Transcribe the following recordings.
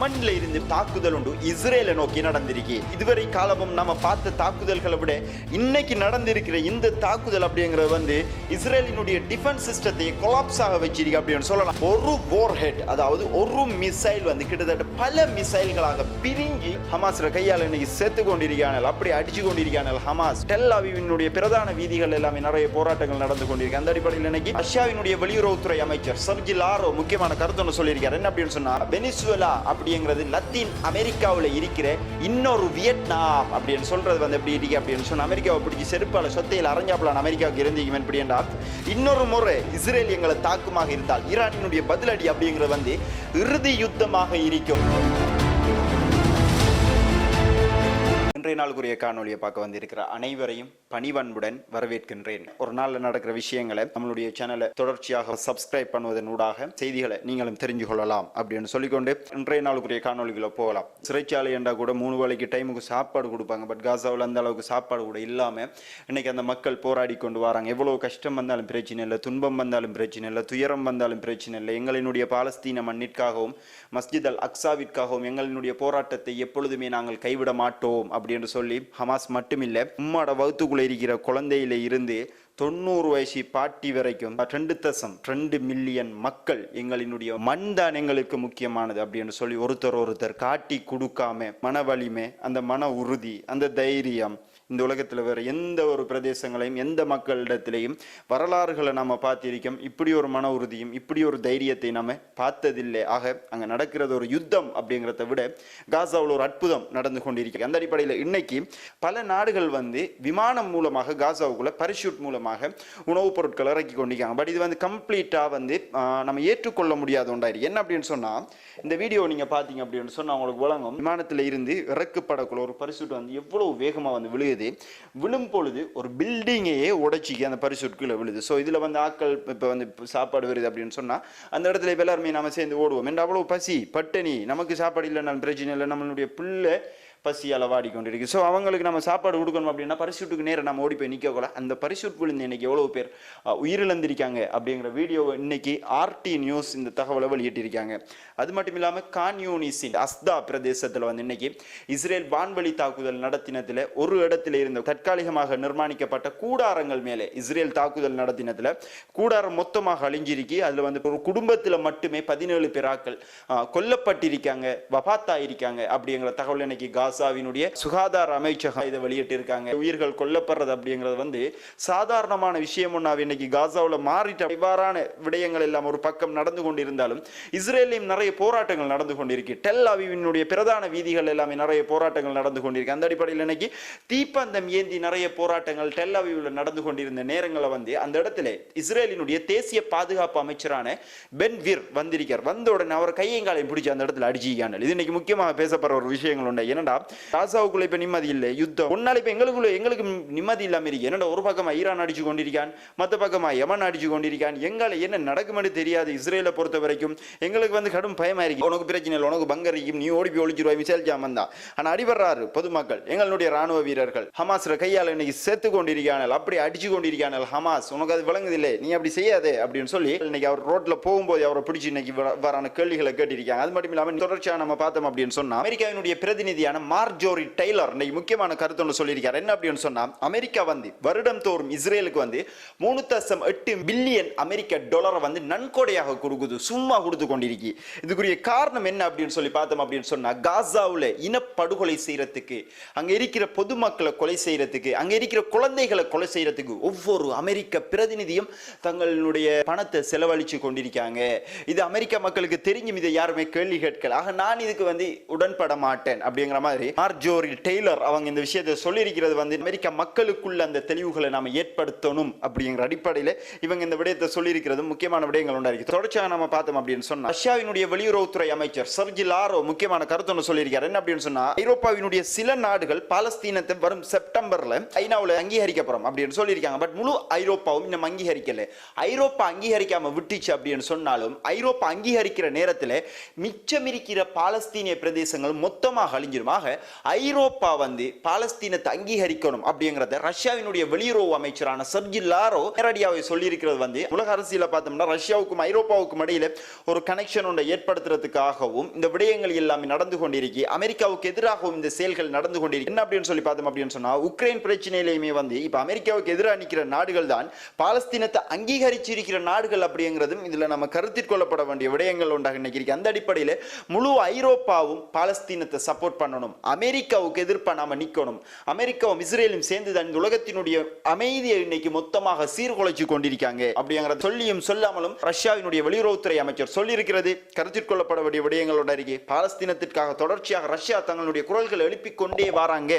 மண்ணில் இருந்து தாக்குதல் உண்டு இஸ்ரேலை நோக்கி நடந்திருக்கு. இதுவரை காலமும் நம்ம பார்த்த தாக்குதல்களை விட இன்னைக்கு நடந்திருக்கிற இந்த தாக்குதல் அப்படிங்கிறது வந்து இஸ்ரேலினுடைய டிஃபென்ஸ் சிஸ்டத்தை கொலாப்ஸ் ஆக வச்சிருக்கு அப்படின்னு சொல்லலாம். ஒரு போர் ஹெட் அதாவது ஒரு மிசைல் வந்து கிட்டத்தட்ட பல மிசைல்களாக பிரிஞ்சு ஹமாஸ்ல கையால் இன்னைக்கு சேர்த்து கொண்டிருக்கானல் அப்படி அடிச்சு கொண்டிருக்கானல் ஹமாஸ். டெல் அவிவினுடைய பிரதான வீதிகள் எல்லாமே நிறைய போராட்டங்கள் நடந்து கொண்டிருக்கு. அந்த அடிப்படையில் இன்னைக்கு ரஷ்யாவினுடைய வெளியுறவுத்துறை அமைச்சர் சர்ஜி லாரோ முக்கியமான கருத்து ஒன்று சொல்லியிருக்காரு. என்ன அப்படின்னு சொன்னா அப்படி அப்படிங்கிறது லத்தீன் அமெரிக்காவில் இருக்கிற இன்னொரு வியட்நாம் அப்படின்னு சொல்றது வந்து எப்படி இருக்கு அப்படின்னு சொன்னா அமெரிக்காவை பிடிச்சி செருப்பால சொத்தையில் அரைஞ்சாப்பலான் அமெரிக்காவுக்கு இருந்தீங்க எப்படி என்றால் இன்னொரு முறை இஸ்ரேல் எங்களை தாக்குமாக இருந்தால் ஈரானினுடைய பதிலடி அப்படிங்கிறது வந்து இறுதி யுத்தமாக இருக்கும். இன்றைய நாளுக்குரிய காணொலியை பார்க்க வந்திருக்கிற அனைவரையும் பணிவன்புடன் வரவேற்கின்றேன். ஒரு நாளில் நடக்கிற விஷயங்களை நம்மளுடைய சேனலை தொடர்ச்சியாக சப்ஸ்கிரைப் பண்ணுவதன் ஊடாக செய்திகளை நீங்களும் தெரிஞ்சு கொள்ளலாம் அப்படின்னு சொல்லிக்கொண்டு இன்றைய நாளுக்குரிய காணொலிகளை போகலாம். சிறைச்சாலை என்றால் கூட மூணு வேலைக்கு டைமுக்கு சாப்பாடு கொடுப்பாங்க. பட் காசாவில் அந்த அளவுக்கு சாப்பாடு கூட இல்லாமல் இன்னைக்கு அந்த மக்கள் போராடி கொண்டு வராங்க. எவ்வளோ கஷ்டம் வந்தாலும் பிரச்சனை இல்லை துன்பம் வந்தாலும் பிரச்சனை இல்லை துயரம் வந்தாலும் பிரச்சனை இல்லை. எங்களினுடைய பாலஸ்தீன மண்ணிற்காகவும் மஸ்ஜித் அல் அக்ஸாவிற்காகவும் எங்களினுடைய போராட்டத்தை எப்பொழுதுமே நாங்கள் கைவிட மாட்டோம் அப்படின்னு சொல்லி ஹமாஸ் மட்டுமில்லை உம்மாட வகுத்துக்குள்ள இருக்கிற குழந்தையில இருந்து தொண்ணூறு வயசு பாட்டி வரைக்கும் ரெண்டு தசம் ரெண்டு மில்லியன் மக்கள் எங்களினுடைய மண் தான் எங்களுக்கு முக்கியமானது அப்படின்னு சொல்லி ஒருத்தர் ஒருத்தர் காட்டி கொடுக்காம மன வலிமை அந்த மன உறுதி அந்த தைரியம் இந்த உலகத்தில் வேறு எந்த ஒரு பிரதேசங்களையும் எந்த மக்களிடத்திலையும் வரலாறுகளை நம்ம பார்த்திருக்கோம். இப்படி ஒரு மன உறுதியும் இப்படி ஒரு தைரியத்தை நம்ம பார்த்ததில்லை. ஆக அங்கே நடக்கிறது ஒரு யுத்தம் அப்படிங்கிறத விட காசாவில் ஒரு அற்புதம் நடந்து கொண்டிருக்கு அந்த அடிப்படையில் இன்னைக்கு பல நாடுகள் வந்து விமானம் மூலமாக காசாவுக்குள்ள பரிஷூட் மூலமாக உணவுப் பொருட்களை இறக்கி கொண்டிருக்காங்க. பட் இது வந்து கம்ப்ளீட்டாக வந்து நம்ம ஏற்றுக்கொள்ள முடியாத ஒன்றாயிருக்கு என்ன அப்படின்னு சொன்னால் இந்த வீடியோ நீங்கள் பார்த்தீங்க அப்படின்னு சொன்னால் உங்களுக்கு விளங்கும். விமானத்தில் இருந்து இறக்கப்படக்குள்ள ஒரு பரிசூட் வந்து எவ்வளோ வேகமாக வந்து விழுகுது? விழும் பொழுது ஒரு பில்டிங்கையே உடைச்சிக்கு அந்த பரிசுட்குள்ளே விழுது. ஸோ இதில் வந்து ஆட்கள் இப்போ வந்து சாப்பாடு வருது அப்படின்னு சொன்னால் அந்த இடத்துல இப்போ எல்லாருமே நம்ம சேர்ந்து ஓடுவோம். என்ற அவ்வளோ பசி பட்டினி நமக்கு சாப்பாடு இல்லைனாலும் பிரச்சனை இல்லை நம்மளுடைய பிள்ளை பசி அளவாடி கொண்டிருக்கு ஸோ அவங்களுக்கு நம்ம சாப்பாடு கொடுக்கணும் அப்படின்னா பரிசுட்டுக்கு நேரம் நம்ம ஓடி போய் நிற்கக்கூட அந்த பரிசூட் விழுந்து இன்னைக்கு எவ்வளோ பேர் உயிரிழந்திருக்காங்க அப்படிங்கிற வீடியோவை இன்னைக்கு ஆர்டி நியூஸ் இந்த தகவலை வெளியிட்டிருக்காங்க. அது மட்டும் இல்லாமல் கான்யூனிஸின் அஸ்தா பிரதேசத்தில் வந்து இன்னைக்கு இஸ்ரேல் வான்வழி தாக்குதல் நடத்தினத்தில் ஒரு இடத்துல இருந்த தற்காலிகமாக நிர்மாணிக்கப்பட்ட கூடாரங்கள் மேலே இஸ்ரேல் தாக்குதல் நடத்தினத்தில் கூடாரம் மொத்தமாக அழிஞ்சிருக்கி. அதில் வந்து ஒரு குடும்பத்தில் மட்டுமே பதினேழு பேராக்கள் கொல்லப்பட்டிருக்காங்க கொல்லப்பட்டிருக்காங்க வபாத்தாயிருக்காங்க அப்படிங்கிற தகவல் இன்னைக்கு காசாவினுடைய சுகாதார அமைச்சகம் இதை வெளியிட்டிருக்காங்க. உயிர்கள் கொல்லப்படுறது அப்படிங்கிறது வந்து சாதாரணமான விஷயம் ஒன்றாவே இன்னைக்கு காசாவில் மாறிட்ட இவ்வாறான விடயங்கள் எல்லாம் ஒரு பக்கம் நடந்து கொண்டிருந்தாலும் இஸ்ரேலையும் நிறைய போராட்டங்கள் நடந்து கொண்டிருக்கு. டெல் அவிவினுடைய பிரதான வீதிகள் எல்லாமே நிறைய போராட்டங்கள் நடந்து கொண்டிருக்கு. அந்த அடிப்படையில் இன்னைக்கு தீப்பந்தம் ஏந்தி நிறைய போராட்டங்கள் டெல் அவிவில் நடந்து கொண்டிருந்த நேரங்களை வந்து அந்த இடத்துல இஸ்ரேலினுடைய தேசிய பாதுகாப்பு அமைச்சரான பென்விர் வந்திருக்கார். வந்த உடனே அவர் கையங்காலையும் பிடிச்சி அந்த இடத்துல அடிச்சிக்கானல் இது இன்னைக்கு முக்கியமாக பேசப்படுற ஒரு விஷயங்கள் உண்டு என்னடா ராசாவுக்குள்ள இப்ப நிம்மதி இல்லை யுத்தம். ஒன்னால இப்ப எங்களுக்குள்ள எங்களுக்கு நிம்மதி இல்லாம இருக்கு. என்னடா ஒரு பக்கமா ஈரான் அடிச்சு கொண்டிருக்கான் மத்த பக்கமா யமன் அடிச்சு கொண்டிருக்கான். எங்கால என்ன நடக்குமென்னு தெரியாது இஸ்ரேலை பொறுத்த வரைக்கும். எங்களுக்கு வந்து கடும் பயமா இருக்கு. உனக்கு பிரச்சனை இல்லை உனக்கு பங்கர் இருக்கும் நீ ஓடி போய் ஒழிச்சிருவாய் மிசேல் ஜாமன் தான். ஆனா அடிபடுறாரு பொதுமக்கள். எங்களுடைய ராணுவ வீரர்கள். ஹமாஸ்ல கையால இன்னைக்கு செத்து கொண்டிருக்கானல். அப்படி அடிச்சு கொண்டிருக்கானல் ஹமாஸ். உனக்கு அது விளங்குதில்லை நீ அப்படி செய்யாதே அப்படின்னு சொல்லி இன்னைக்கு அவர் ரோட்ல போகும்போது அவரை பிடிச்சி இன்னைக்கு வர- வரான கேள்விகளை கேட்டிருக்காங்க. அது மட்டும் இல்லாமல் தொடர்ச்சியாக நம்ம பார்த்தோம் அப்படின்னு சொன்னா அமெரிக்காவினுடைய பிரதிநிதியான மார்ஜோரி டெய்லர் இன்னைக்கு முக்கியமான கருத்து ஒன்று சொல்லியிருக்காரு. என்ன அப்படின்னு சொன்னால் அமெரிக்கா வந்து வருடம் தோறும் இஸ்ரேலுக்கு வந்து மூணு தசம் எட்டு பில்லியன் அமெரிக்க டாலரை வந்து நன்கொடையாக கொடுக்குது சும்மா கொடுத்து கொண்டிருக்கி. இதுக்குரிய காரணம் என்ன அப்படின்னு சொல்லி பார்த்தோம் அப்படின்னு சொன்னால் காசாவில் இனப்படுகொலை செய்கிறதுக்கு அங்கே இருக்கிற பொதுமக்களை கொலை செய்கிறதுக்கு அங்கே இருக்கிற குழந்தைகளை கொலை செய்கிறதுக்கு ஒவ்வொரு அமெரிக்க பிரதிநிதியும் தங்களுடைய பணத்தை செலவழித்து கொண்டிருக்காங்க. இது அமெரிக்க மக்களுக்கு தெரிஞ்சும் இதை யாருமே கேள்வி கேட்கல. ஆக நான் இதுக்கு வந்து உடன்பட மாட்டேன் அப்படிங்கிற மாதிரி மார்ஜோரி டெய்லர் அவங்க இந்த விஷயத்தை சொல்லியிருக்கிறது வந்து அமெரிக்க மக்களுக்குள்ள அந்த தெளிவுகளை நாம ஏற்படுத்தணும் அப்படிங்கிற அடிப்படையில் இவங்க இந்த விடயத்தை சொல்லியிருக்கிறது முக்கியமான விடயங்கள் உண்டாயிருக்கு தொடர்ச்சியாக நம்ம பார்த்தோம் அப்படின்னு சொன்னா ரஷ்யாவினுடைய வெளியுறவுத்துறை அமைச்சர் சர்ஜி லாரோ முக்கியமான கருத்து ஒன்று சொல்லியிருக்காரு. என்ன அப்படின்னு சொன்னால் ஐரோப்பாவினுடைய சில நாடுகள் பாலஸ்தீனத்தை வரும் செப்டம்பர்ல ஐநாவில் அங்கீகரிக்க அப்படின்னு சொல்லியிருக்காங்க. பட் முழு ஐரோப்பாவும் இன்னும் அங்கீகரிக்கல. ஐரோப்பா அங்கீகரிக்காம விட்டுச்சு அப்படின்னு சொன்னாலும் ஐரோப்பா அங்கீகரிக்கிற நேரத்தில் மிச்சமிருக்கிற பாலஸ்தீனிய பிரதேசங்கள் மொத்தமாக அழிஞ்சிருமாக ஐரோப்பா வந்து பாலஸ்தீனத்தை அங்கீகரிக்கணும் அப்படிங்கிறத ரஷ்யாவினுடைய வெளியுறவு அமைச்சரான சர்ஜி லாரோ நேரடியாகவே சொல்லியிருக்கிறது வந்து உலக அரசியல பார்த்தோம்னா ரஷ்யாவுக்கும் ஐரோப்பாவுக்கும் இடையில ஒரு கனெக்ஷன் ஒன்றை ஏற்படுத்துறதுக்காகவும் இந்த விடயங்கள் எல்லாமே நடந்து கொண்டிருக்கி. அமெரிக்காவுக்கு எதிராகவும் இந்த செயல்கள் நடந்து கொண்டிருக்கு. என்ன அப்படின்னு சொல்லி பார்த்தோம் அப்படின்னு சொன்னா உக்ரைன் பிரச்சனையிலையுமே வந்து இப்ப அமெரிக்காவுக்கு எதிராக நிற்கிற நாடுகள் தான் பாலஸ்தீனத்தை அங்கீகரிச்சிருக்கிற நாடுகள் அப்படிங்கிறதும் இதுல நம்ம கருத்தில் கொள்ளப்பட வேண்டிய விடயங்கள் உண்டாக நினைக்கிறீங்க அந்த அடிப்படையில் முழு ஐரோப்பாவும் பாலஸ்தீனத்தை சப்போர்ட் பண்ணணும். அமெரிக்காவுக்கு எதிர்ப்பா நாம நிக்கணும். அமெரிக்காவும் இஸ்ரேலும் சேர்ந்து தான் இந்த உலகத்தினுடைய அமைதியை இன்னைக்கு மொத்தமாக சீர்குலைச்சு கொண்டிருக்காங்க அப்படிங்கிற சொல்லியும் சொல்லாமலும் ரஷ்யாவினுடைய வெளியுறவுத்துறை அமைச்சர் சொல்லியிருக்கிறது. கருத்தில் கொள்ளப்பட வேண்டிய விடயங்களோட அருகே பாலஸ்தீனத்திற்காக தொடர்ச்சியாக ரஷ்யா தங்களுடைய குரல்களை எழுப்பிக் கொண்டே வராங்க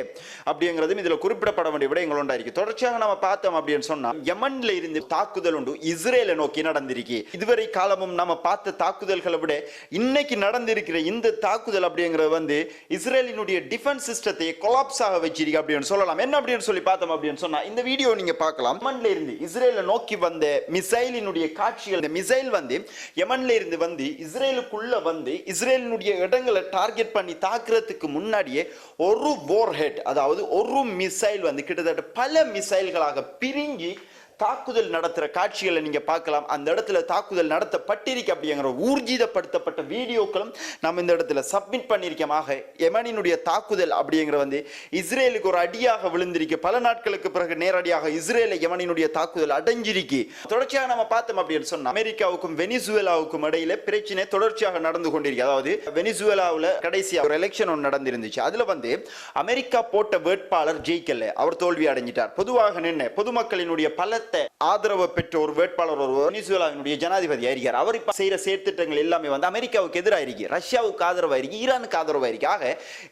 அப்படிங்கிறதும் இதுல குறிப்பிடப்பட வேண்டிய விடயங்களோட இருக்கு. தொடர்ச்சியாக நம்ம பார்த்தோம் அப்படின்னு சொன்னா யமன்ல இருந்து தாக்குதல் உண்டு இஸ்ரேலை நோக்கி நடந்திருக்கு. இதுவரை காலமும் நம்ம பார்த்த தாக்குதல்களை விட இன்னைக்கு நடந்திருக்கிற இந்த தாக்குதல் அப்படிங்கிறது வந்து இஸ்ரேலின் இஸ்ரேலினுடைய டிஃபென்ஸ் சிஸ்டத்தை கொலாப்ஸ் ஆக வச்சிருக்கு அப்படின்னு சொல்லலாம். என்ன அப்படின்னு சொல்லி பார்த்தோம் அப்படின்னு சொன்னா இந்த வீடியோ நீங்க பார்க்கலாம். யமன்ல இருந்து இஸ்ரேலை நோக்கி வந்த மிசைலினுடைய காட்சிகள் இந்த மிசைல் வந்து யமன்ல இருந்து வந்து இஸ்ரேலுக்குள்ள வந்து இஸ்ரேலினுடைய இடங்களை டார்கெட் பண்ணி தாக்குறதுக்கு முன்னாடியே ஒரு வார்ஹெட் அதாவது ஒரு மிசைல் வந்து கிட்டத்தட்ட பல மிசைல்களாக பிரிஞ்சு தாக்குதல் நடத்துகிற காட்சிகளை நீங்கள் பார்க்கலாம். அந்த இடத்துல தாக்குதல் நடத்தப்பட்டிருக்கு அப்படிங்கிற ஊர்ஜிதப்படுத்தப்பட்ட வீடியோக்களும் நம்ம இந்த இடத்துல சப்மிட் பண்ணியிருக்கமாக எமனினுடைய தாக்குதல் அப்படிங்கிற வந்து இஸ்ரேலுக்கு ஒரு அடியாக விழுந்திருக்கு. பல நாட்களுக்கு பிறகு நேரடியாக இஸ்ரேலை எமனினுடைய தாக்குதல் அடைஞ்சிருக்கு. தொடர்ச்சியாக நம்ம பார்த்தோம் அப்படின்னு சொன்னால் அமெரிக்காவுக்கும் வெனிசுவேலாவுக்கும் இடையில பிரச்சனை தொடர்ச்சியாக நடந்து கொண்டிருக்கு. அதாவது வெனிசுவேலாவில் கடைசியாக ஒரு எலெக்ஷன் ஒன்று நடந்திருந்துச்சு. அதில் வந்து அமெரிக்கா போட்ட வேட்பாளர் ஜெயிக்கல. அவர் தோல்வி அடைஞ்சிட்டார். பொதுவாக நின்று பொதுமக்களினுடைய பலத்த ஆதரவு பெற்ற ஒரு வேட்பாளர் ஒரு வெனிசுவேலாவினுடைய ஜனாதிபதி ஆயிருக்கார் அவர் இப்ப செய்யற செயற்திட்டங்கள் எல்லாமே வந்து அமெரிக்காவுக்கு எதிராக இருக்கு ரஷ்யாவுக்கு ஆதரவாக இருக்கு ஈரானுக்கு ஆதரவாக இருக்கு ஆக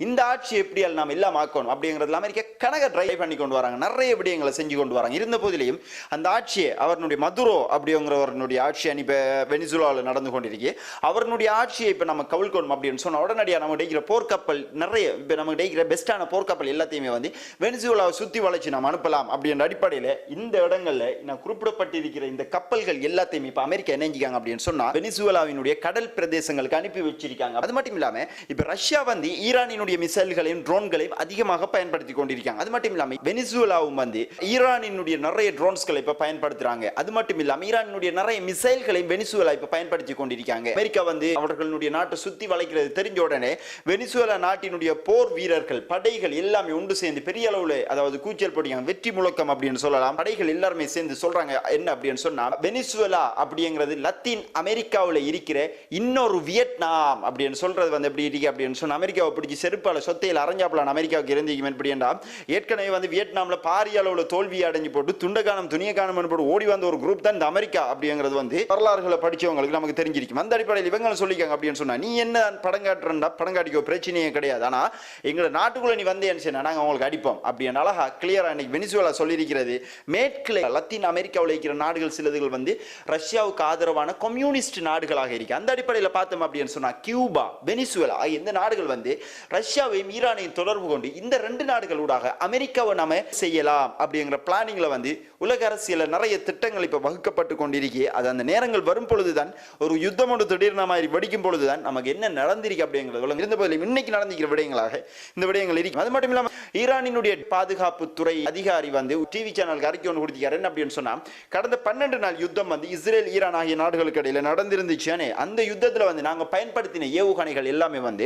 இந்த ஆட்சி எப்படி நாம் எல்லாம் ஆக்கணும் அப்படிங்கிறதுல அமெரிக்கா கனக ட்ரை பண்ணி கொண்டு வராங்க. நிறைய விடயங்களை செஞ்சு கொண்டு வராங்க. இருந்த போதிலையும் அந்த ஆட்சியை அவருடைய மதுரோ அப்படிங்கிறவருடைய ஆட்சி அனுப்ப வெனிசுலாவில் நடந்து கொண்டிருக்கு. அவருடைய ஆட்சியை இப்போ நம்ம கவிழ்க்கணும் அப்படின்னு சொன்ன உடனடியாக நம்ம கிடைக்கிற போர்க்கப்பல் நிறைய இப்போ நமக்கு கிடைக்கிற பெஸ்ட்டான போர்க்கப்பல் எல்லாத்தையுமே வந்து வெனிசுலாவை சுற்றி வளைச்சு நம்ம அனுப்பலாம் அப்படின்ற அடிப்படையில் இந்த இடங்கள்ல நான் குறிப்பிடப்பட்டிருக்கிற இந்த கப்பல்கள் எல்லாத்தையுமே இப்போ அமெரிக்கா இணைஞ்சிக்காங்க அப்படின்னு சொன்னா வெனிசுவலாவினுடைய கடல் பிரதேசங்களுக்கு அனுப்பி வச்சிருக்காங்க. அது மட்டும் இல்லாம இப்போ ரஷ்யா வந்து ஈரானினுடைய மிசைல்களையும் ட்ரோன்களையும் அதிகமாக பயன்படுத்தி கொண்டிருக்காங்க. அது மட்டும் இல்லாம வெனிசுவலாவும் வந்து ஈரானினுடைய நிறைய ட்ரோன்ஸ்களை இப்போ பயன்படுத்துறாங்க. அது மட்டும் இல்லாம ஈரானினுடைய நிறைய மிசைல்களையும் வெனிசுவலா இப்போ பயன்படுத்தி கொண்டிருக்காங்க. அமெரிக்கா வந்து அவர்களுடைய நாட்டை சுத்தி வளைக்கிறது தெரிஞ்ச உடனே வெனிசுவலா நாட்டினுடைய போர் வீரர்கள் படைகள் எல்லாமே ஒன்று சேர்ந்து பெரிய அளவுல அதாவது கூச்சல் போட்டியாங்க வெற்றி முழக்கம் அப்படின்னு சொல்லலாம். படைகள் எல்லாருமே சேர்ந்து சொல்றாங்க என்ன? அப்படின்னு சொன்னா வெனிசுவலா அப்படிங்கிறது லத்தீன் அமெரிக்காவில் இருக்கிற இன்னொரு வியட்நாம் அப்படின்னு சொல்றது வந்து எப்படி இருக்கு அப்படின்னு சொன்னா அமெரிக்காவை பிடிச்சி செருப்பால சொத்தையில் அரஞ்சாப்பலான் அமெரிக்காவுக்கு இருந்தீங்க எப்படின்னா ஏற்கனவே வந்து வியட்நாமில் பாரிய அளவுல தோல்வி அடைஞ்சு போட்டு துண்டகானம் துணியகானம் போட்டு ஓடி வந்த ஒரு குரூப் தான் இந்த அமெரிக்கா அப்படிங்கிறது வந்து வரலாறுகளை படிச்சவங்களுக்கு நமக்கு தெரிஞ்சிருக்கும் அந்த அடிப்படையில் இவங்க சொல்லிக்காங்க அப்படின்னு சொன்னா நீ என்ன படம் காட்டுறா படம் காட்டிக்கோ பிரச்சனையே கிடையாது. ஆனா எங்களை நாட்டுக்குள்ள நீ வந்தேன்னு சொன்னா நாங்கள் உங்களுக்கு அடிப்போம். அப்படின்னு அழகா கிளியரா இன்னைக்கு வெனிசுவலா சொல்லியிருக்கிறது மேற்கில் லத்தீன் அமெரிக்காவில் இருக்கிற நாடுகள் சிலதுகள் வந்து ரஷ்யாவுக்கு ஆதரவான கம்யூனிஸ்ட் நாடுகளாக இருக்கு. அந்த அடிப்படையில் பார்த்தோம் அப்படின்னு சொன்னால் கியூபா வெனிசுவலா இந்த நாடுகள் வந்து ரஷ்யாவையும் ஈரானையும் தொடர்பு கொண்டு இந்த ரெண்டு நாடுகளூடாக அமெரிக்காவை நாம செய்யலாம் அப்படிங்கிற பிளானிங்ல வந்து உலக அரசியல நிறைய திட்டங்கள் இப்போ வகுக்கப்பட்டு கொண்டிருக்கே. அது அந்த நேரங்கள் வரும் பொழுதுதான் ஒரு யுத்தம் ஒன்று திடீர்ன மாதிரி வெடிக்கும் பொழுதுதான் நமக்கு என்ன நடந்திருக்கு அப்படிங்கிறது உலகம். இருந்த போதிலும் இன்னைக்கு நடந்திருக்கிற விடயங்களாக இந்த விடயங்கள் இருக்கு. அது மட்டும் இல்லாமல் ஈரானினுடைய பாதுகாப்பு துறை அதிகாரி வந்து டிவி சேனலுக்கு அறிக்கை ஒன்று கொடுத்திருக்காரு. என்ன அப்படின்னு சொன்னா கடந்த பன்னெண்டு நாள் யுத்தம் வந்து இஸ்ரேல் ஈரான் ஆகிய நாடுகளுக்கு இடையில நடந்திருந்துச்சுன்னு அந்த யுத்தத்துல வந்து நாங்க பயன்படுத்தின ஏவுகணைகள் எல்லாமே வந்து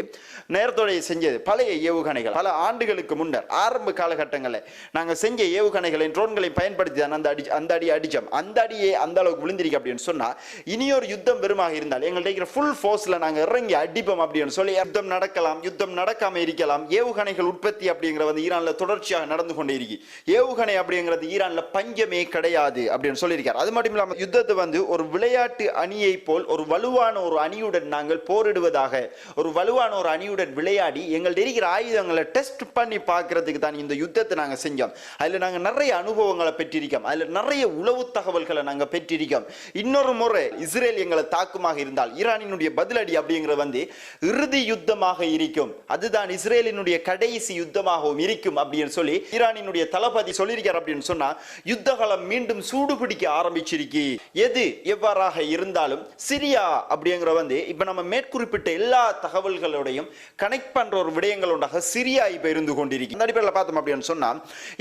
நேரத்தோட செஞ்சது பழைய ஏவுகணைகள். பல ஆண்டுகளுக்கு முன்னர் ஆரம்ப காலகட்டங்களில் நாங்க செஞ்ச ஏவுகணைகளை ட்ரோன்களை பயன்படுத்தி தான் அந்த அடி அந்த அடி அடிச்சோம். அந்த அடியே அந்த அளவுக்கு விழுந்திருக்கு அப்படின்னு சொன்னா இனியொரு யுத்தம் பெருமாக இருந்தால் எங்கள்ட்ட இருக்கிற ஃபுல் ஃபோர்ஸ்ல நாங்க இறங்கி அடிப்போம் அப்படின்னு சொல்லி யுத்தம் நடக்கலாம் யுத்தம் நடக்காம இருக்கலாம். ஏவுகணைகள் உற்பத்தி அப்படிங்கிற வந்து ஈரான்ல தொடர்ச்சியாக நடந்து கொண்டே இருக்கு. ஏவுகணை அப்படிங்கிறது ஈரான்ல பஞ்சமே கிடையாது அப்படின்னு சொல்லியிருக்கார். அது மட்டும் இல்லாமல் யுத்தத்தை வந்து ஒரு விளையாட்டு அணியை போல் ஒரு வலுவான ஒரு அணியுடன் நாங்கள் போரிடுவதாக ஒரு வலுவான ஒரு அணியுடன் விளையாடி எங்கள்ட்ட இருக்கிற ஆயுதங்களை டெஸ்ட் பண்ணி பார்க்கறதுக்கு தான் இந்த யுத்தத்தை நாங்கள் செஞ்சோம். அதில் நாங்கள் நிறைய அனுபவங்களை பெற்றிருக்கோம். அதில் நிறைய உளவு தகவல்களை நாங்கள் பெற்றிருக்கோம். இன்னொரு முறை இஸ்ரேல் எங்களை தாக்குமாக இருந்தால் ஈரானினுடைய பதிலடி அப்படிங்கிறது வந்து இறுதி யுத்தமாக இருக்கும். அதுதான் இஸ்ரேலினுடைய கடைசி யுத்தமாகவும் இருக்கும் அப்படின்னு சொல்லி ஈரானினுடைய தளபதி சொல்லியிருக்கார் அப்படின்னு சொன்னா யுத்தகலம் யுத்தம் மீண்டும் சூடு பிடிக்க ஆரம்பிச்சிருக்கு. எது எவ்வாறாக இருந்தாலும் சிரியா அப்படிங்கிற வந்து இப்ப நம்ம மேற்குறிப்பிட்ட எல்லா தகவல்களோடையும் கனெக்ட் பண்ற ஒரு விடயங்கள் உண்டாக சிரியா இப்ப இருந்து கொண்டிருக்கு. இந்த அடிப்படையில் பார்த்தோம் அப்படின்னு சொன்னா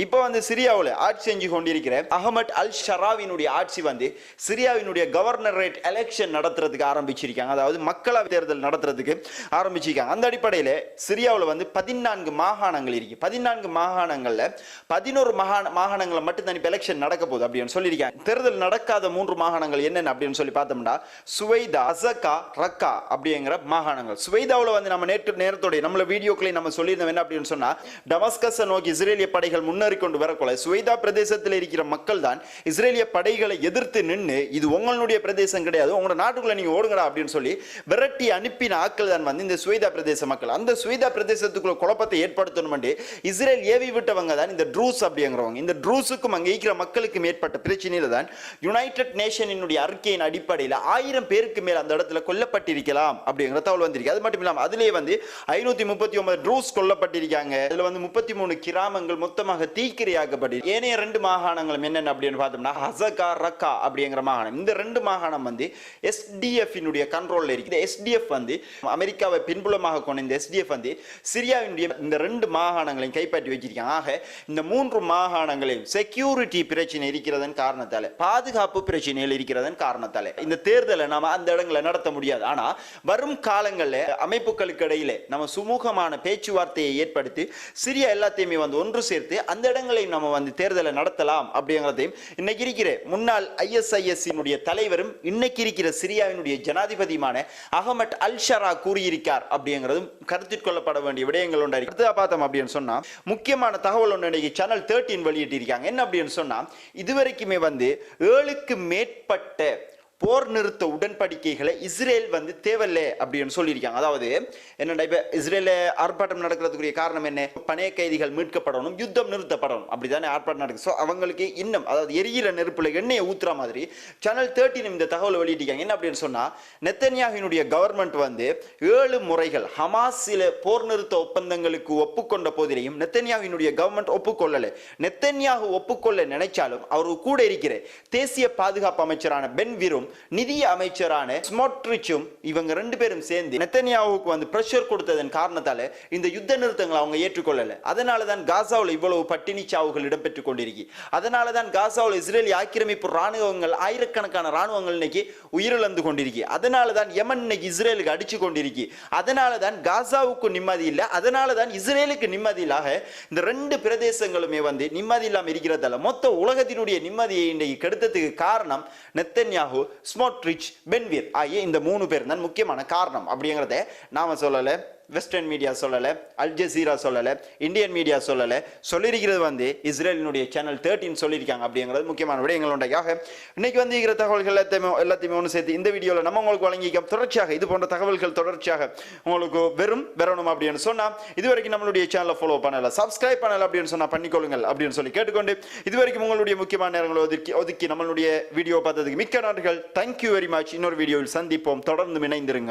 இப்போ வந்து சிரியாவில் ஆட்சி செஞ்சு கொண்டிருக்கிற அகமட் அல் ஷராவினுடைய ஆட்சி வந்து சிரியாவினுடைய கவர்னரேட் எலெக்ஷன் நடத்துறதுக்கு ஆரம்பிச்சிருக்காங்க. அதாவது மக்களவை தேர்தல் நடத்துறதுக்கு ஆரம்பிச்சிருக்காங்க. அந்த அடிப்படையில் சிரியாவில் வந்து பதினான்கு மாகாணங்கள் இருக்கு. பதினான்கு மாகாணங்களில் பதினோரு மாகாண மாகாணங்களை மட்டும் தான் இப்போ எலெக்ஷன் நடக்க போகுது அப்படின்னு சொல்லியிருக்காங்க தேர்தல் நடக்காத மூன்று மாகாணங்கள் என்னென்ன அப்படின்னு சொல்லி பார்த்தோம்னா சுவைதா அசகா ரக்கா அப்படிங்கிற மாகாணங்கள். சுவைதாவில் வந்து நம்ம நேற்று நேரத்துடைய நம்மள வீடியோக்களை நம்ம சொல்லியிருந்தோம் என்ன அப்படின்னு சொன்னா டமஸ்கஸை நோக்கி இஸ்ரேலிய படைகள் முன்னேறி கொண்டு வரக்கூட சுவைதா பிரதேசத்தில் இருக்கிற மக்கள் தான் இஸ்ரேலிய படைகளை எதிர்த்து நின்று இது உங்களுடைய பிரதேசம் கிடையாது உங்களோட நாட்டுக்குள்ள நீங்க ஓடுங்கடா அப்படின்னு சொல்லி விரட்டி அனுப்பின ஆக்கள் தான் வந்து இந்த சுவைதா பிரதேச மக்கள். அந்த சுவைதா பிரதேசத்துக்குள்ள குழப்பத்தை ஏற்படுத்தணும் இஸ்ரேல் ஏவி விட்டவங்க தான் இந்த ட்ரூஸ் அப்படிங்கிறவங்க. இந்த ட்ரூஸுக்கும் அங்கே இருக்கிற மக்களுக்கு மக்களுக்கும் மேற்பட்ட பிரச்சனையில தான் யுனைடெட் நேஷனினுடைய அறிக்கையின் அடிப்படையில் ஆயிரம் பேருக்கு மேல் அந்த இடத்துல கொல்லப்பட்டிருக்கலாம் அப்படிங்கிற தகவல் வந்திருக்கு. அது மட்டும் இல்லாமல் அதிலேயே வந்து ஐநூத்தி முப்பத்தி ஒன்பது ட்ரூஸ் கொல்லப்பட்டிருக்காங்க. இதுல வந்து முப்பத்தி மூணு கிராமங்கள் மொத்தமாக தீக்கிரையாக்கப்பட்டு ஏனைய ரெண்டு மாகாணங்களும் என்னென்ன அப்படின்னு பார்த்தோம்னா ஹசகா ரக்கா அப்படிங்கிற மாகாணம். இந்த ரெண்டு மாகாணம் வந்து எஸ்டிஎஃபினுடைய கண்ட்ரோலில் இருக்குது. இந்த எஸ்டிஎஃப் வந்து அமெரிக்காவை பின்புலமாக கொண்ட இந்த எஸ்டிஎஃப் வந்து சிரியாவினுடைய இந்த ரெண்டு மாகாணங்களையும் கைப்பற்றி வச்சிருக்காங்க. ஆக இந்த மூன்று மாகாணங்களையும் செக்யூரிட்டி பிரச்சனை இருக்கிறதன் காரணத்தால. பாதுகாப்பு பிரச்சனைகள் இருக்கிறதன் காரணத்தால. இந்த தேர்தலை நாம அந்த இடங்களை நடத்த முடியாது. ஆனா வரும் காலங்களில் அமைப்புகளுக்கு இடையில நம்ம சுமூகமான பேச்சுவார்த்தையை ஏற்படுத்தி சிரியா எல்லாத்தையுமே வந்து ஒன்று சேர்த்து அந்த இடங்களையும் நம்ம வந்து தேர்தலை நடத்தலாம் அப்படிங்கிறதையும் இன்னைக்கு இருக்கிற முன்னாள் ஐஎஸ்ஐஎஸ் தலைவரும் இன்னைக்கு இருக்கிற சிரியாவினுடைய ஜனாதிபதியுமான அகமட் அல் ஷரா கூறியிருக்கார் அப்படிங்கிறதும் கருத்தில் கொள்ளப்பட வேண்டிய விடயங்கள் உண்டாரு பார்த்தோம் அப்படின்னு சொன்னா முக்கியமான தகவல் ஒன்று இன்னைக்கு சேனல் தேர்ட்டின் வெளியிட்டிருக்காங்க. என்ன அப்படின்னு சொன்னா இதுவரைக்குமே வந்து ஏழுக்கு மேற்பட்ட போர் நிறுத்த உடன்படிக்கைகளை இஸ்ரேல் வந்து தேவையில்ல அப்படின்னு சொல்லியிருக்காங்க. அதாவது என்னடா இப்போ இஸ்ரேல ஆர்ப்பாட்டம் நடக்கிறதுக்குரிய காரணம் என்ன? பணைய கைதிகள் மீட்கப்படணும் யுத்தம் நிறுத்தப்படணும். அப்படிதானே ஆர்ப்பாட்டம் நடக்குது. ஸோ அவங்களுக்கு இன்னும் அதாவது எரியிற நெருப்பில் எண்ணெயை ஊத்துற மாதிரி சேனல் தேர்ட்டின் இந்த தகவல் வெளியிட்டிருக்காங்க. என்ன அப்படின்னு சொன்னால் நெத்தன்யாகினுடைய கவர்மெண்ட் வந்து ஏழு முறைகள் ஹமாஸில போர் நிறுத்த ஒப்பந்தங்களுக்கு ஒப்புக்கொண்ட போதிலையும் நெத்தன்யாவினுடைய கவர்மெண்ட் ஒப்புக்கொள்ளலை. நெத்தன்யாகு ஒப்புக்கொள்ள நினைச்சாலும் அவர் கூட இருக்கிற தேசிய பாதுகாப்பு அமைச்சரான பென் விரும் நிதி அமைச்சரான ஸ்மோட்ரிச்சும் இவங்க ரெண்டு பேரும் சேர்ந்து நெத்தன்யாவுக்கு வந்து பிரஷர் கொடுத்ததன் காரணத்தால இந்த யுத்த நிறுத்தங்களை அவங்க ஏற்றுக்கொள்ளல. அதனால தான் காசாவில் இவ்வளவு பட்டினி சாவுகள் இடம்பெற்றுக் கொண்டிருக்கு. அதனால தான் காசாவில் இஸ்ரேலி ஆக்கிரமிப்பு ராணுவங்கள் ஆயிரக்கணக்கான ராணுவங்கள் இன்னைக்கு உயிரிழந்து கொண்டிருக்கு. அதனால தான் யமன் இன்னைக்கு இஸ்ரேலுக்கு அடிச்சு கொண்டிருக்கு. அதனால தான் காசாவுக்கு நிம்மதி இல்லை. அதனால தான் இஸ்ரேலுக்கு நிம்மதி இல்லாக இந்த ரெண்டு பிரதேசங்களுமே வந்து நிம்மதி இல்லாமல் இருக்கிறதால மொத்த உலகத்தினுடைய நிம்மதியை இன்றைக்கு கெடுத்ததுக்கு காரணம் நெத்தன்யாகு ஸ்மோட்ரிச் பென்வீர் ஆகிய இந்த மூணு பேர் தான் முக்கியமான காரணம். அப்படிங்கிறத நாம் சொல்லலை. வெஸ்டர்ன் மீடியா சொல்லலை அல் ஜசீரா சொல்லலை இந்தியன் மீடியா சொல்லலை. சொல்லியிருக்கிறது வந்து இஸ்ரேலினுடைய சேனல் தேர்ட்டின் சொல்லியிருக்காங்க அப்படிங்கிறது முக்கியமான விடயங்கள் இன்னைக்கு வந்து இருக்கிற தகவல்கள் எல்லாத்தையுமே எல்லாத்தையுமே ஒன்று சேர்த்து இந்த வீடியோவில் நம்ம உங்களுக்கு வழங்கிக்க தொடர்ச்சியாக இது போன்ற தகவல்கள் தொடர்ச்சியாக உங்களுக்கு வெறும் வரணும் அப்படின்னு சொன்னால் இதுவரைக்கும் நம்மளுடைய சேனலை ஃபாலோ பண்ணலை சப்ஸ்கிரைப் பண்ணலை அப்படின்னு சொன்னால் பண்ணிக்கொள்ளுங்கள் அப்படின்னு சொல்லி கேட்டுக்கொண்டு இதுவரைக்கும் உங்களுடைய முக்கியமான நேரங்களை ஒதுக்கி ஒதுக்கி நம்மளுடைய வீடியோ பார்த்ததுக்கு மிக்க நாடுகள் தேங்க்யூ வெரி மச் இன்னொரு வீடியோவில் சந்திப்போம். தொடர்ந்து இணைந்திருங்கள்.